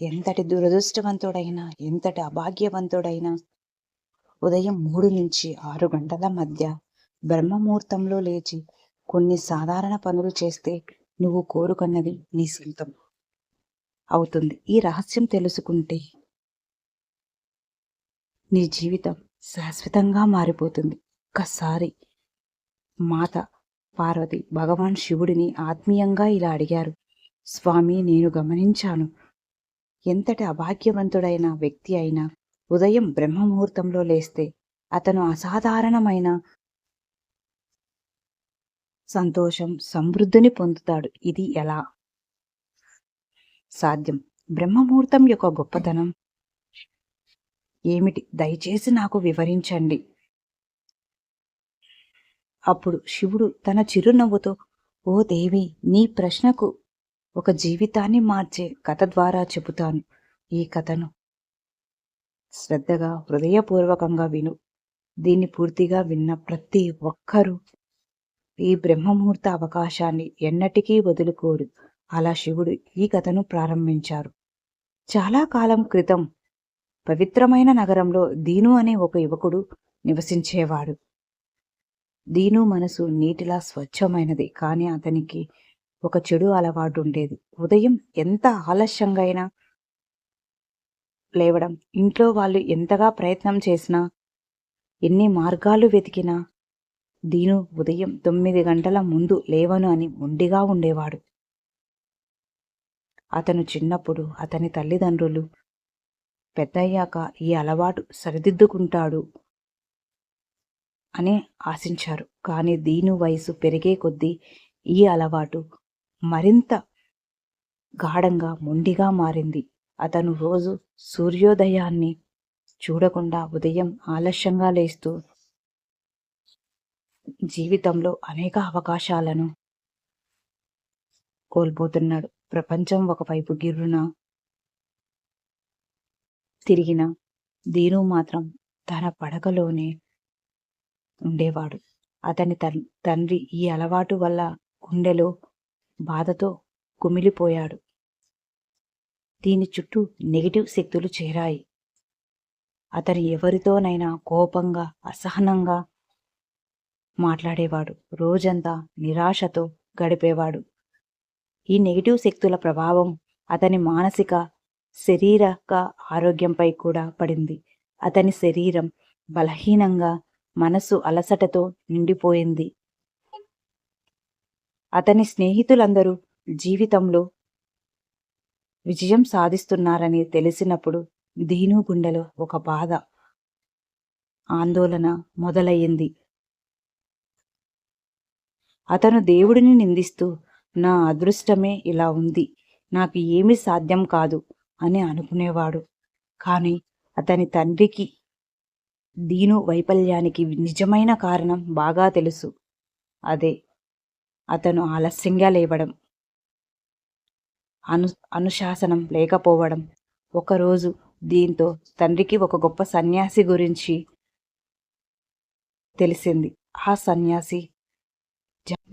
ఎంతటి దురదృష్టవంతుడైనా ఎంతటి అభాగ్యవంతుడైనా ఉదయం మూడు నుంచి ఆరు గంటల మధ్య బ్రహ్మముహూర్తంలో లేచి కొన్ని సాధారణ పనులు చేస్తే నువ్వు కోరుకున్నది నీ సొంతం అవుతుంది. ఈ రహస్యం తెలుసుకుంటే నీ జీవితం శాశ్వతంగా మారిపోతుంది. ఒక్కసారి మాత పార్వతి భగవాన్ శివుడిని ఆత్మీయంగా ఇలా అడిగారు. స్వామి నేను గమనించాను. ఎంతటి అభాగ్యవంతుడైన వ్యక్తి అయినా ఉదయం బ్రహ్మముహూర్తంలో లేస్తే అతను అసాధారణమైన సంతోషం సమృద్ధిని పొందుతాడు. ఇది ఎలా? సాధ్యం. బ్రహ్మముహూర్తం యొక్క గొప్పతనం ఏమిటి? దయచేసి నాకు వివరించండి. అప్పుడు శివుడు తన చిరునవ్వుతో ఓ దేవి నీ ప్రశ్నకు ఒక జీవితాన్ని మార్చే కథ ద్వారా చెబుతాను ఈ కథను. శ్రద్ధగా హృదయపూర్వకంగా విను. దీన్ని పూర్తిగా విన్న ప్రతి ఒక్కరూ ఈ బ్రహ్మముహూర్త అవకాశాన్ని ఎన్నటికీ వదులుకోడు అలా శివుడు ఈ కథను ప్రారంభించారు. చాలా కాలం క్రితం పవిత్రమైన నగరంలో దీను అనే ఒక యువకుడు నివసించేవాడు. దీను మనసు నీటిలా స్వచ్ఛమైనది కానీ అతనికి ఒక చెడు అలవాటు ఉండేది. ఉదయం ఎంత ఆలస్యంగా అయినా లేవడం ఇంట్లో వాళ్ళు ఎంతగా ప్రయత్నం చేసినా ఎన్ని మార్గాలు వెతికినా దీను ఉదయం తొమ్మిది గంటల ముందు లేవను అని మొండిగా ఉండేవాడు. అతను చిన్నప్పుడు అతని తల్లిదండ్రులు పెద్దయ్యాక ఈ అలవాటు సరిదిద్దుకుంటాడు అని ఆశించారు. కానీ దీను వయసు పెరిగే కొద్దీ ఈ అలవాటు మరింత గాఢంగా మొండిగా మారింది. అతను రోజు సూర్యోదయాన్ని చూడకుండా ఉదయం ఆలస్యంగా లేస్తూ జీవితంలో అనేక అవకాశాలను కోల్పోతున్నాడు. ప్రపంచం ఒకవైపు గిర్రున తిరిగిన దీను మాత్రం తన పడకలోనే ఉండేవాడు. అతని తండ్రి ఈ అలవాటు వల్ల గుండెలో బాధతో కుమిలిపోయాడు. దీని చుట్టూ నెగిటివ్ శక్తులు చేరాయి. అతను ఎవరితోనైనా కోపంగా అసహనంగా మాట్లాడేవాడు. రోజంతా నిరాశతో గడిపేవాడు. ఈ నెగిటివ్ శక్తుల ప్రభావం అతని మానసిక శరీరక ఆరోగ్యంపై కూడా పడింది. అతని శరీరం బలహీనంగా మనసు అలసటతో నిండిపోయింది. అతని స్నేహితులందరూ జీవితంలో విజయం సాధిస్తున్నారని తెలిసినప్పుడు దీను గుండెలో ఒక బాధ ఆందోళన మొదలయ్యింది. అతను దేవుడిని నిందిస్తూ నా అదృష్టమే ఇలా ఉంది నాకు ఏమీ సాధ్యం కాదు అని అనుకునేవాడు. కానీ అతని తండ్రికి దీను వైఫల్యానికి నిజమైన కారణం బాగా తెలుసు. అదే అతను ఆలస్యంగా లేవడం అను అనుశాసనం లేకపోవడం. ఒకరోజు దీంతో తండ్రికి ఒక గొప్ప సన్యాసి గురించి తెలిసింది. ఆ సన్యాసి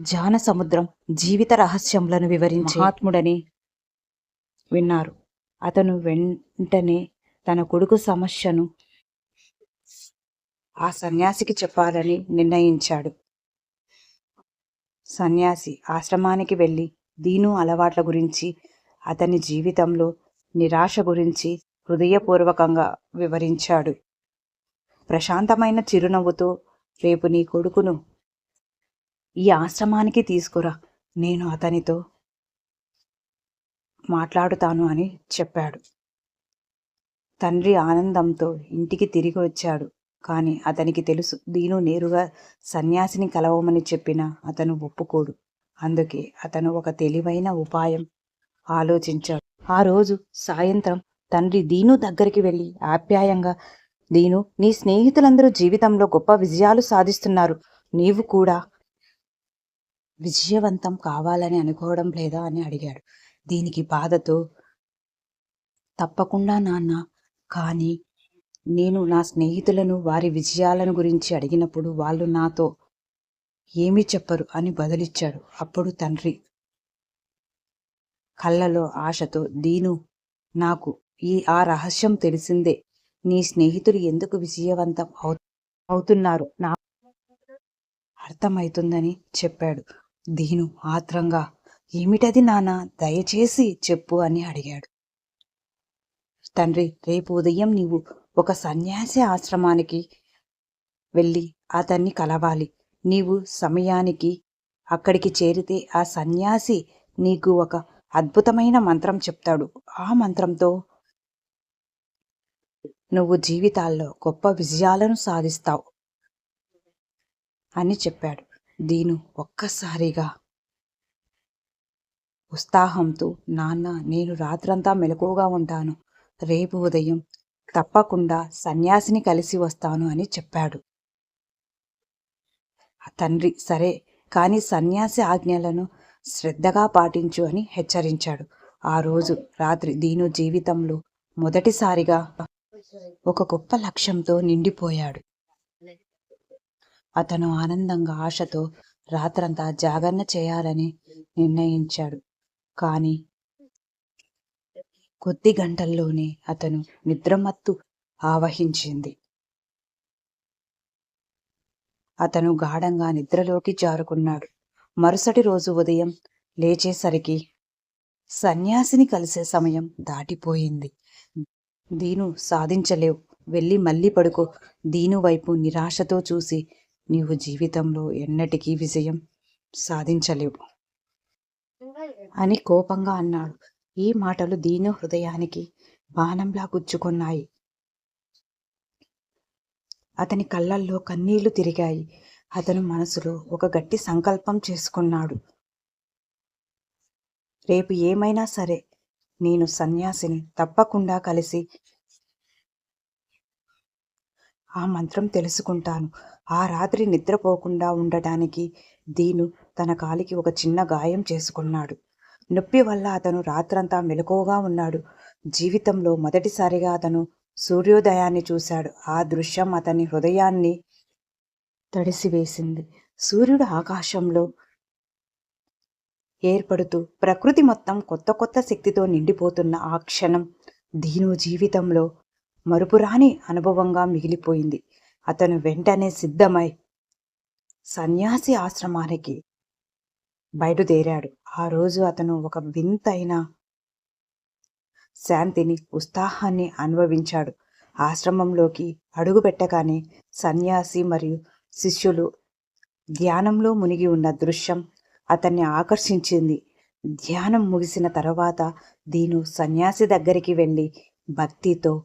జాన సముద్రం జీవిత రహస్యములను వివరించి మహాత్ముడని విన్నారు. అతను వెంటనే తన కొడుకు సమస్యను ఆ సన్యాసికి చెప్పాలని నిర్ణయించాడు. సన్యాసి ఆశ్రమానికి వెళ్ళి దీను అలవాట్ల గురించి అతని జీవితంలో నిరాశ గురించి హృదయపూర్వకంగా వివరించాడు. ప్రశాంతమైన చిరునవ్వుతో రేపు నీ కొడుకును ఈ ఆశ్రమానికి తీసుకురా నేను అతనితో మాట్లాడుతాను అని చెప్పాడు. తండ్రి ఆనందంతో ఇంటికి తిరిగి వచ్చాడు. కానీ అతనికి తెలుసు దీను నేరుగా సన్యాసిని కలవమని చెప్పిన అతను ఒప్పుకోడు. అందుకే అతను ఒక తెలివైన ఉపాయం ఆలోచించాడు. ఆ రోజు సాయంత్రం తండ్రి దీను దగ్గరికి వెళ్ళి ఆప్యాయంగా దీను నీ స్నేహితులందరూ జీవితంలో గొప్ప విజయాలు సాధిస్తున్నారు. నీవు కూడా విజయవంతం కావాలని అనుకోవడం లేదా? అని అడిగాడు. దీనికి బాధతో తప్పకుండా నాన్న కానీ నేను నా స్నేహితులను వారి విజయాలను గురించి అడిగినప్పుడు వాళ్ళు నాతో ఏమీ చెప్పరు అని బదులిచ్చాడు. అప్పుడు తండ్రి కళ్ళలో ఆశతో దీను నాకు ఈ ఆ రహస్యం తెలిసిందే. నీ స్నేహితులు ఎందుకు విజయవంతం అవు అవుతున్నారు? నా అర్థమవుతుందని చెప్పాడు. దీను ఆత్రంగా. ఏమిటది నాన్న? దయచేసి చెప్పు అని అడిగాడు. తండ్రి రేపు ఉదయం నీవు ఒక సన్యాసి ఆశ్రమానికి వెళ్ళి అతన్ని కలవాలి. నీవు సమయానికి అక్కడికి చేరితే ఆ సన్యాసి నీకు ఒక అద్భుతమైన మంత్రం చెప్తాడు. ఆ మంత్రంతో నువ్వు జీవితాల్లో గొప్ప విజయాలను సాధిస్తావు అని చెప్పాడు. దీను ఒక్కసారిగా ఉత్సాహంతో నాన్న నేను రాత్రంతా మెలకువగా ఉంటాను. రేపు ఉదయం తప్పకుండా సన్యాసిని కలిసి వస్తాను అని చెప్పాడు. తండ్రి సరే కాని సన్యాసి ఆజ్ఞలను శ్రద్ధగా పాటించు అని హెచ్చరించాడు. ఆ రోజు రాత్రి దీను జీవితంలో మొదటిసారిగా ఒక గొప్ప లక్ష్యంతో నిండిపోయాడు. అతను ఆనందంగా ఆశతో రాత్రంతా జాగరణ చేయాలని నిర్ణయించాడు. కానీ కొద్ది గంటల్లోనే అతను నిద్రమత్తు ఆవహించింది. అతను గాఢంగా నిద్రలోకి జారుకున్నాడు. మరుసటి రోజు ఉదయం లేచేసరికి సన్యాసిని కలిసే సమయం దాటిపోయింది. దీను సాధించలేవు. వెళ్ళి మళ్ళీ పడుకో. దీను వైపు నిరాశతో చూసి నీవు జీవితంలో ఎన్నటికీ విజయం సాధించలేవు అని కోపంగా అన్నాడు. ఈ మాటలు దీను హృదయానికి బాణంలా గుచ్చుకున్నాయి. అతని కళ్ళల్లో కన్నీళ్ళు తిరిగాయి. అతను మనసులో ఒక గట్టి సంకల్పం చేసుకున్నాడు. రేపు ఏమైనా సరే నేను సన్యాసిని తప్పకుండా కలిసి ఆ మంత్రం తెలుసుకుంటాను. ఆ రాత్రి నిద్రపోకుండా ఉండటానికి దీను తన కాలికి ఒక చిన్న గాయం చేసుకున్నాడు. నొప్పి వల్ల అతను రాత్రంతా మెలకువగా ఉన్నాడు. జీవితంలో మొదటిసారిగా అతను సూర్యోదయాన్ని చూశాడు. ఆ దృశ్యం అతని హృదయాన్ని తడిసివేసింది. సూర్యుడు ఆకాశంలో ఏర్పడుతూ ప్రకృతి మొత్తం కొత్త కొత్త శక్తితో నిండిపోతున్న ఆ క్షణం దీను జీవితంలో మరుపురాని అనుభవంగా మిగిలిపోయింది. అతను వెంటనే సిద్ధమై సన్యాసి ఆశ్రమానికి బయలుదేరాడు ఆ రోజు అతను ఒక వింతైన శాంతిని ఉత్సాహాన్ని అనుభవించాడు. ఆశ్రమంలోకి అడుగుపెట్టగానే సన్యాసి మరియు శిష్యులు ధ్యానంలో మునిగి ఉన్న దృశ్యం అతన్ని ఆకర్షించింది. ధ్యానం ముగిసిన తర్వాత దీను సన్యాసి దగ్గరికి వెళ్ళి భక్తితో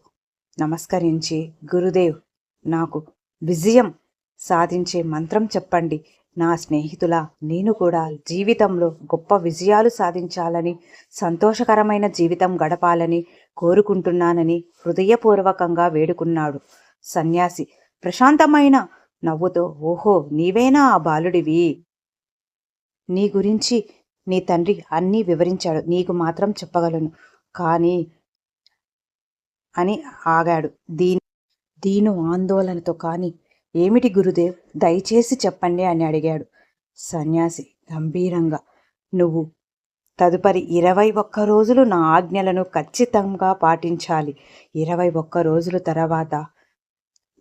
నమస్కరించి గురుదేవ్ నాకు విజయం సాధించే మంత్రం చెప్పండి. నా స్నేహితుల నేను కూడా జీవితంలో గొప్ప విజయాలు సాధించాలని సంతోషకరమైన జీవితం గడపాలని కోరుకుంటున్నానని హృదయపూర్వకంగా వేడుకున్నాడు. సన్యాసి ప్రశాంతమైన నవ్వుతో ఓహో నీవేనా ఆ బాలుడివి? నీ గురించి నీ తండ్రి అన్నీ వివరించాడు. నీకు మాత్రం చెప్పగలను. కానీ అని ఆగాడు. దీని దీను ఆందోళనతో కానీ ఏమిటి గురుదేవ్? దయచేసి చెప్పండి అని అడిగాడు. సన్యాసి గంభీరంగా నువ్వు తదుపరి ఇరవై ఒక్క రోజులు నా ఆజ్ఞలను ఖచ్చితంగా పాటించాలి. ఇరవై ఒక్క రోజుల తర్వాత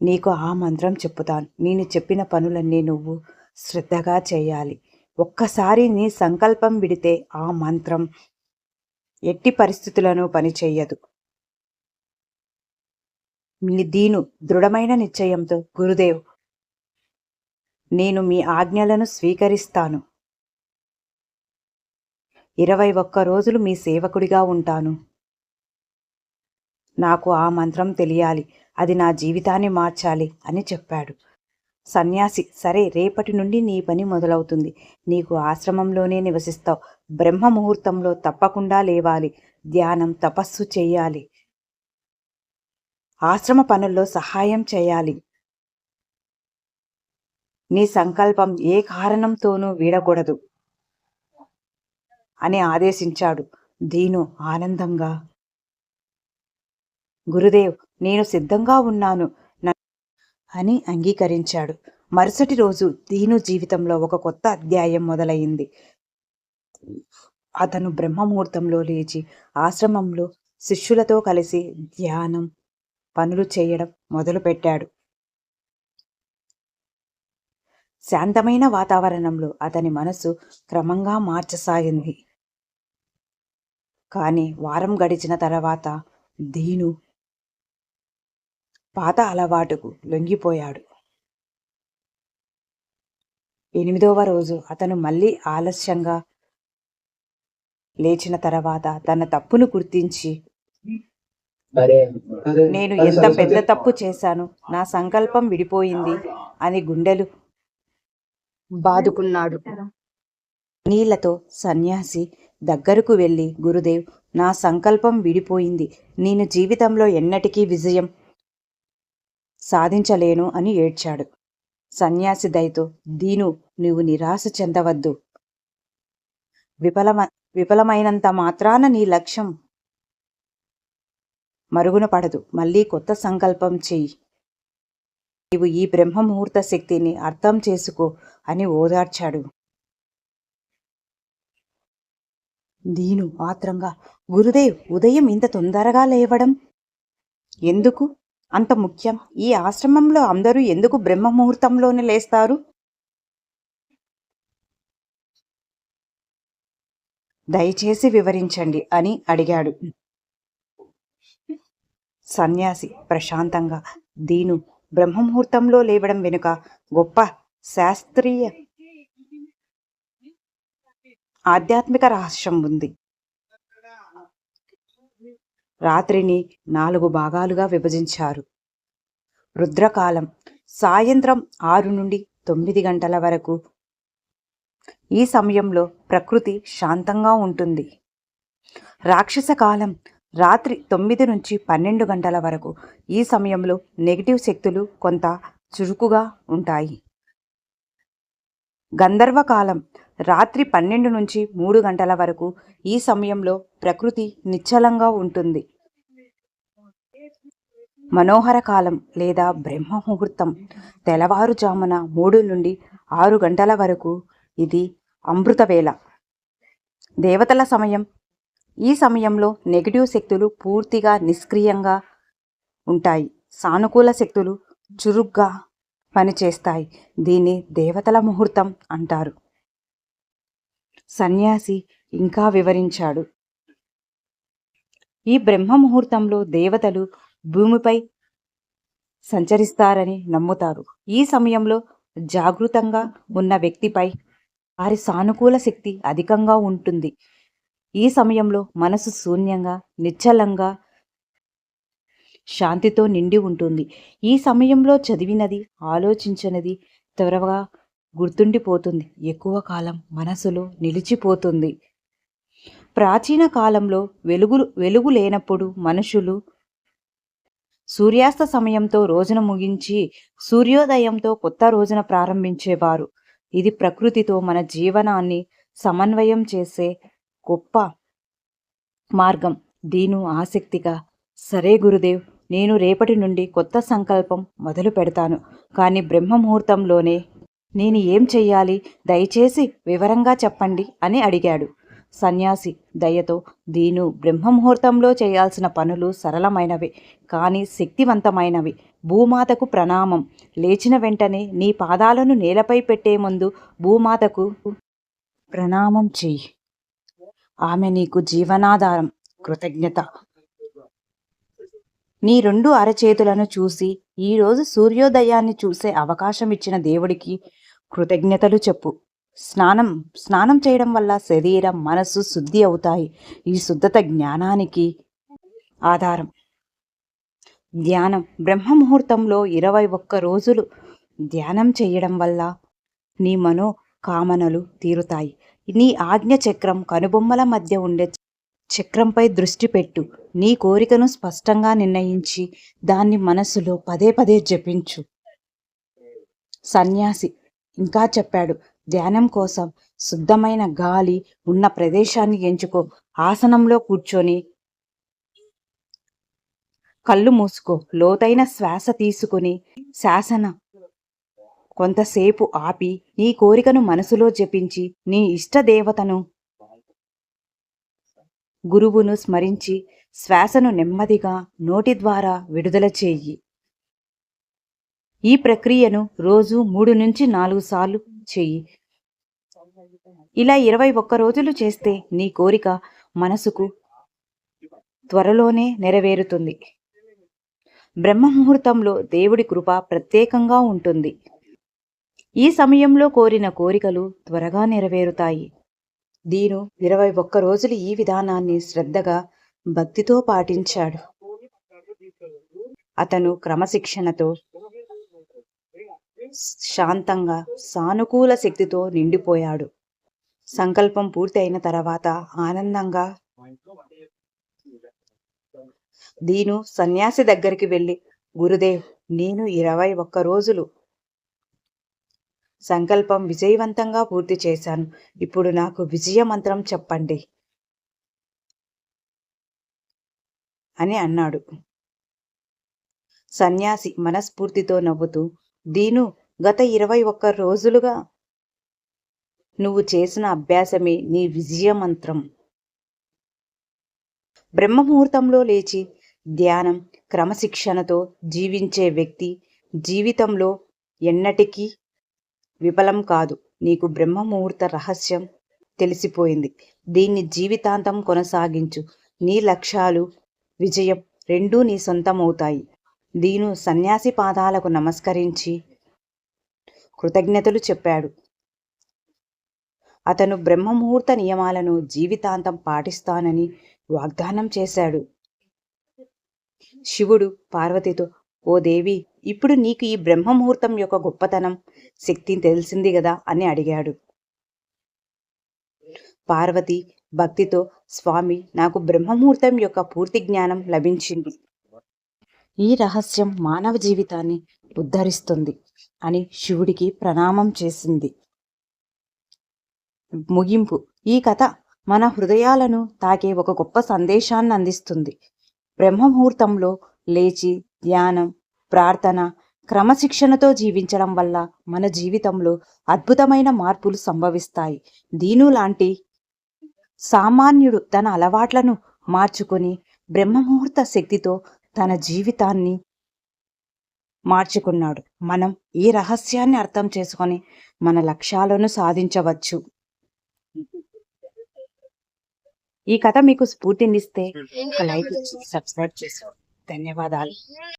నీకు ఆ మంత్రం చెప్పుతాను. నేను చెప్పిన పనులన్నీ నువ్వు శ్రద్ధగా చేయాలి. ఒక్కసారి నీ సంకల్పం విడితే ఆ మంత్రం ఎట్టి పరిస్థితులను పనిచేయదు. దీను దృఢమైన నిశ్చయంతో గురుదేవ్. నేను మీ ఆజ్ఞలను స్వీకరిస్తాను. ఇరవై ఒక్క రోజులు మీ సేవకుడిగా ఉంటాను. నాకు ఆ మంత్రం తెలియాలి. అది నా జీవితాన్ని మార్చాలి అని చెప్పాడు. సన్యాసి సరే రేపటి నుండి నీ పని మొదలవుతుంది. నీకు ఆశ్రమంలోనే నివసిస్తావు. బ్రహ్మ ముహూర్తంలో తప్పకుండా లేవాలి. ధ్యానం తపస్సు చేయాలి. ఆశ్రమ పనుల్లో సహాయం చేయాలి. నీ సంకల్పం ఏ కారణంతోనూ వీడకూడదు అని ఆదేశించాడు. దీను ఆనందంగా. గురుదేవ్ నేను సిద్ధంగా ఉన్నాను అని అంగీకరించాడు. మరుసటి రోజు దీను జీవితంలో ఒక కొత్త అధ్యాయం మొదలైంది. అతను బ్రహ్మముహూర్తంలో లేచి ఆశ్రమంలో శిష్యులతో కలిసి ధ్యానం పనులు చేయడం మొదలుపెట్టాడు. శాంతమైన వాతావరణంలో అతని మనసు క్రమంగా మార్చసాగింది. కానీ వారం గడిచిన తర్వాత దీను పాత అలవాటుకు లొంగిపోయాడు. ఎనిమిదవ రోజు అతను మళ్ళీ ఆలస్యంగా లేచిన తర్వాత తన తప్పును గుర్తించి నేను ఎంత పెద్ద తప్పు చేశాను? నా సంకల్పం విడిపోయింది అని గుండెలు బాదుకున్నాడు. నీళ్ళతో సన్యాసి దగ్గరకు వెళ్ళి గురుదేవ్ నా సంకల్పం విడిపోయింది. నేను జీవితంలో ఎన్నటికీ విజయం సాధించలేను అని ఏడ్చాడు. సన్యాసి దయతో దీను నీవు నిరాశ చెందవద్దు. విఫలమ విఫలమైనంత మాత్రాన నీ లక్ష్యం మరుగున పడదు. మళ్ళీ కొత్త సంకల్పం చెయ్యి. నీవు ఈ బ్రహ్మ ముహూర్త శక్తిని అర్థం చేసుకో అని ఓదార్చాడు. దీను ఆత్రంగా గురుదేవ్ ఉదయం ఇంత తొందరగా లేవడం? ఎందుకు? అంత ముఖ్యం. ఈ ఆశ్రమంలో అందరూ ఎందుకు బ్రహ్మ ముహూర్తంలోనే లేస్తారు? దయచేసి వివరించండి అని అడిగాడు. సన్యాసి ప్రశాంతంగా దీను బ్రహ్మముహూర్తంలో లేవడం వెనుక గొప్ప శాస్త్రీయ ఆధ్యాత్మిక రహస్యం ఉంది. రాత్రిని నాలుగు భాగాలుగా విభజించారు. రుద్రకాలం సాయంత్రం ఆరు నుండి తొమ్మిది గంటల వరకు. ఈ సమయంలో ప్రకృతి శాంతంగా ఉంటుంది. రాక్షస కాలం రాత్రి తొమ్మిది నుంచి పన్నెండు గంటల వరకు ఈ సమయంలో నెగిటివ్ శక్తులు కొంత చురుకుగా ఉంటాయి. గంధర్వకాలం రాత్రి పన్నెండు నుంచి మూడు గంటల వరకు ఈ సమయంలో ప్రకృతి నిశ్చలంగా ఉంటుంది. మనోహర కాలం లేదా బ్రహ్మ ముహూర్తం తెల్లవారుజామున మూడు నుండి ఆరు గంటల వరకు ఇది అమృతవేళ. దేవతల సమయం ఈ సమయంలో నెగిటివ్ శక్తులు పూర్తిగా నిష్క్రియంగా ఉంటాయి. సానుకూల శక్తులు చురుగ్గా పనిచేస్తాయి. దీన్ని దేవతల ముహూర్తం అంటారు. సన్యాసి ఇంకా వివరించాడు. ఈ బ్రహ్మ ముహూర్తంలో దేవతలు భూమిపై సంచరిస్తారని నమ్ముతారు. ఈ సమయంలో జాగృతంగా ఉన్న వ్యక్తిపై వారి సానుకూల శక్తి అధికంగా ఉంటుంది. ఈ సమయంలో మనసు శూన్యంగా నిశ్చలంగా శాంతితో నిండి ఉంటుంది. ఈ సమయంలో చదివినది ఆలోచించినది త్వరగా గుర్తుండిపోతుంది. ఎక్కువ కాలం మనసులో నిలిచిపోతుంది. ప్రాచీన కాలంలో వెలుగు వెలుగు లేనప్పుడు మనుషులు సూర్యాస్త సమయంతో రోజున ముగించి సూర్యోదయంతో కొత్త రోజున ప్రారంభించేవారు. ఇది ప్రకృతితో మన జీవనాన్ని సమన్వయం చేసే గొప్ప మార్గం. దీను ఆసక్తిగా సరే గురుదేవ్ నేను రేపటి నుండి కొత్త సంకల్పం మొదలు పెడతాను. కానీ బ్రహ్మ ముహూర్తంలోనే నేను ఏం చెయ్యాలి? దయచేసి వివరంగా చెప్పండి అని అడిగాడు. సన్యాసి దయతో దీను బ్రహ్మముహూర్తంలో చేయాల్సిన పనులు సరళమైనవి కానీ శక్తివంతమైనవి. భూమాతకు ప్రణామం. లేచిన వెంటనే నీ పాదాలను నేలపై పెట్టే ముందు భూమాతకు ప్రణామం చెయ్యి. ఆమె నీకు జీవనాధారం కృతజ్ఞత. నీ రెండు అరచేతులను చూసి ఈరోజు సూర్యోదయాన్ని చూసే అవకాశం ఇచ్చిన దేవుడికి కృతజ్ఞతలు చెప్పు. స్నానం స్నానం చేయడం వల్ల శరీరం మనసు శుద్ధి అవుతాయి. ఈ శుద్ధత జ్ఞానానికి ఆధారం. ధ్యానం. బ్రహ్మ ముహూర్తంలో ఇరవై ఒక్క రోజులు ధ్యానం చేయడం వల్ల నీ మనో కామనలు తీరుతాయి. నీ ఆజ్ఞ చక్రం కనుబొమ్మల మధ్య ఉండే చక్రంపై దృష్టి పెట్టు. నీ కోరికను స్పష్టంగా నిర్ణయించి దాన్ని మనసులో పదే పదే జపించు. సన్యాసి ఇంకా చెప్పాడు ధ్యానం కోసం శుద్ధమైన గాలి ఉన్న ప్రదేశాన్ని ఎంచుకో. ఆసనంలో కూర్చొని కళ్ళు మూసుకో. లోతైన శ్వాస తీసుకుని శాసన కొంతసేపు ఆపి నీ కోరికను మనసులో జపించి నీ ఇష్ట దేవతను గురువును స్మరించి శ్వాసను నెమ్మదిగా నోటి ద్వారా విడుదల చెయ్యి ఈ ప్రక్రియను రోజు మూడు నుంచి నాలుగు సార్లు చెయ్యి ఇలా ఇరవై ఒక్క రోజులు చేస్తే నీ కోరిక మనసుకు త్వరలోనే నెరవేరుతుంది. బ్రహ్మ ముహూర్తంలో దేవుడి కృప ప్రత్యేకంగా ఉంటుంది. ఈ సమయంలో కోరిన కోరికలు త్వరగా నెరవేరుతాయి. దీను ఇరవై ఒక్క రోజులు ఈ విధానాన్ని శ్రద్ధగా భక్తితో పాటించాడు. అతను క్రమశిక్షణతో శాంతంగా సానుకూల శక్తితో నిండిపోయాడు. సంకల్పం పూర్తి అయిన తర్వాత ఆనందంగా దీను సన్యాసి దగ్గరికి వెళ్ళి గురుదేవ్ నేను ఇరవై ఒక్క రోజులు సంకల్పం విజయవంతంగా పూర్తి చేశాను. ఇప్పుడు నాకు విజయ మంత్రం చెప్పండి. అని అన్నాడు. సన్యాసి మనస్ఫూర్తితో నవ్వుతూ దీను గత ఇరవై ఒక్క రోజులుగా నువ్వు చేసిన అభ్యాసమే నీ విజయ మంత్రం. బ్రహ్మముహూర్తంలో లేచి ధ్యానం క్రమశిక్షణతో జీవించే వ్యక్తి జీవితంలో ఎన్నటికీ విఫలం కాదు. నీకు బ్రహ్మముహూర్త రహస్యం తెలిసిపోయింది. దీన్ని జీవితాంతం కొనసాగించు. నీ లక్ష్యాలు విజయం రెండూ నీ సొంతమవుతాయి. దీను సన్యాసి పాదాలకు నమస్కరించి కృతజ్ఞతలు చెప్పాడు. అతను బ్రహ్మముహూర్త నియమాలను జీవితాంతం పాటిస్తానని వాగ్దానం చేశాడు. శివుడు పార్వతితో ఓ దేవి ఇప్పుడు నీకు ఈ బ్రహ్మముహూర్తం యొక్క గొప్పతనం శక్తి తెలిసింది కదా అని అడిగాడు. పార్వతి భక్తితో స్వామి నాకు బ్రహ్మముహూర్తం యొక్క పూర్తి జ్ఞానం లభించింది. ఈ రహస్యం మానవ జీవితాన్ని ఉద్ధరిస్తుంది అని శివుడికి ప్రణామం చేసింది. ముగింపు. ఈ కథ మన హృదయాలను తాకే ఒక గొప్ప సందేశాన్ని అందిస్తుంది. బ్రహ్మముహూర్తంలో లేచి ధ్యానం ప్రార్థన క్రమశిక్షణతో జీవించడం వల్ల మన జీవితంలో అద్భుతమైన మార్పులు సంభవిస్తాయి. దీను లాంటి సామాన్యుడు తన అలవాట్లను మార్చుకొని బ్రహ్మముహూర్త శక్తితో తన జీవితాన్ని మార్చుకున్నాడు. మనం ఈ రహస్యాన్ని అర్థం చేసుకొని మన లక్ష్యాలను సాధించవచ్చు. ఈ కథ మీకు స్ఫూర్తినిస్తే ఒక లైక్ సబ్స్క్రైబ్ చేసుకోండి. ధన్యవాదాలు.